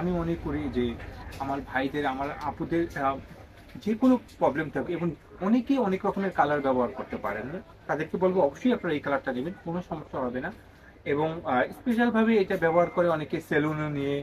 আমি মনে করি যে আমার ভাইদের, আমার আপুদের যে কোনো প্রবলেম থাকে এবং অনেকেই অনেক রকমের কালার ব্যবহার করতে পারেন তাদেরকে বলব অবশ্যই আপনারা এই কালারটা নেবেন, কোনো সমস্যা হবে না। এবং স্পেশাল ভাবে এটা ব্যবহার করে অনেকে সেলুনে নিয়ে,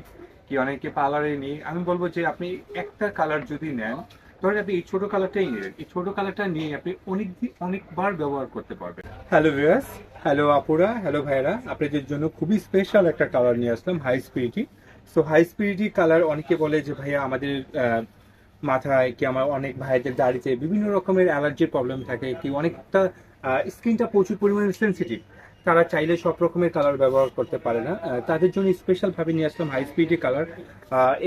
কি অনেকে পার্লারে নিয়ে, আমি বলব যে আপনি একটা কালার যদি নেন, ধরেন আপনি এই ছোট কালারটাই নিলেন এই ছোট কালারটা নিয়ে আপনি অনেক অনেকবার ব্যবহার করতে পারবেন। হ্যালো ভিউয়ার্স হ্যালো আপুরা হ্যালো ভাইরা আপনাদের জন্য খুবই স্পেশাল একটা কালার নিয়ে আসলাম হাই স্পিরিটি সো হাই স্পিরিটি কালার অনেকে বলে যে, ভাইয়া, আমাদের মাথায় কি আমার অনেক ভাইদের দাড়িতে বিভিন্ন রকমের অ্যালার্জির প্রবলেম থাকে? কি অনেকটা স্কিনটা প্রচুর পরিমাণে সেন্সিটিভ তারা চাইলে সব রকমের কালার ব্যবহার করতে পারে না। তাদের জন্য স্পেশালভাবে নিয়ে আসলাম হাই স্পিডি কালার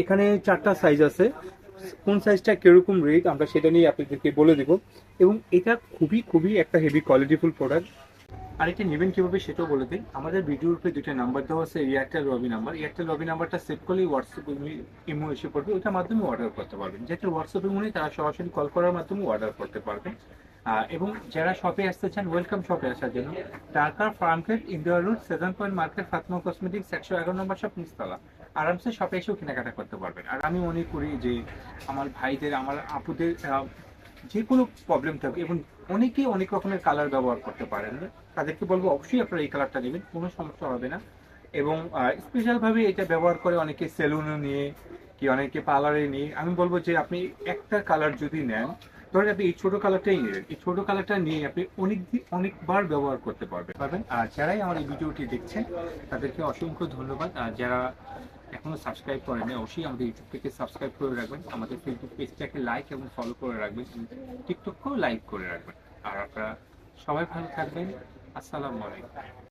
এখানে চারটা সাইজ আছে। কোন সাইজটা কীরকম রেট আমরা সেটা নিয়ে আপনাদেরকে বলে দিব। এবং এটা খুবই খুবই একটা হেভি কোয়ালিটিফুল প্রোডাক্ট আর এটা নেবেন কীভাবে সেটাও বলে দিই। আমাদের ভিডিওর উপরে দুইটা নাম্বার দেওয়া আছে Airtel Robi number Airtel Robi নাম্বারটা সেভ করলেই হোয়াটসঅ্যাপ ইমো এসে পড়বে। ওটার মাধ্যমে অর্ডার করতে পারবেন। যেটা হোয়াটসঅ্যাপ ইমো নেই তারা সরাসরি কল করার মাধ্যমে অর্ডার করতে পারবেন এবং যারা শপে আসতে চান ওয়েলকাম শপে আসার জন্য। ঢাকার Farmgate India road seven point market Fatma cosmetics একশো এগারো নম্বর শপ নিচতলা। আরামসে শপে এসেও কেনাকাটা করতে পারবেন। আর আমি মনে করি যে আমার ভাইদের, আমার আপুদের যে কোনো প্রবলেম থাকবে এবং অনেকেই অনেক রকমের কালার ব্যবহার করতে পারেন তাদেরকে বলব, অবশ্যই আপনারা এই কালারটা নেবেন, কোনো সমস্যা হবে না। এবং স্পেশালভাবে এটা ব্যবহার করে অনেকে সেলুনে নিয়ে, কি অনেকে পার্লারে নিয়ে, আমি বলব যে আপনি একটা কালার যদি নেন, ধরেন আপনি এই ছোটো কালারটাই নিলেন এই ছোটো কালারটা নিয়ে আপনি অনেক অনেকবার ব্যবহার করতে পারবেন পারবেন। আর যারাই আমার এই ভিডিওটি দেখছেন, তাদেরকে অসংখ্য ধন্যবাদ। আর যারা এখনও সাবস্ক্রাইব করেনি অবশ্যই আমাদের ইউটিউব থেকে সাবস্ক্রাইব করে রাখবেন, আমাদের ফেসবুক পেজটাকে লাইক এবং ফলো করে রাখবেন টিকটককেও লাইক করে রাখবেন। আর আপনারা সবাই ভালো থাকবেন, আসসালামু আলাইকুম।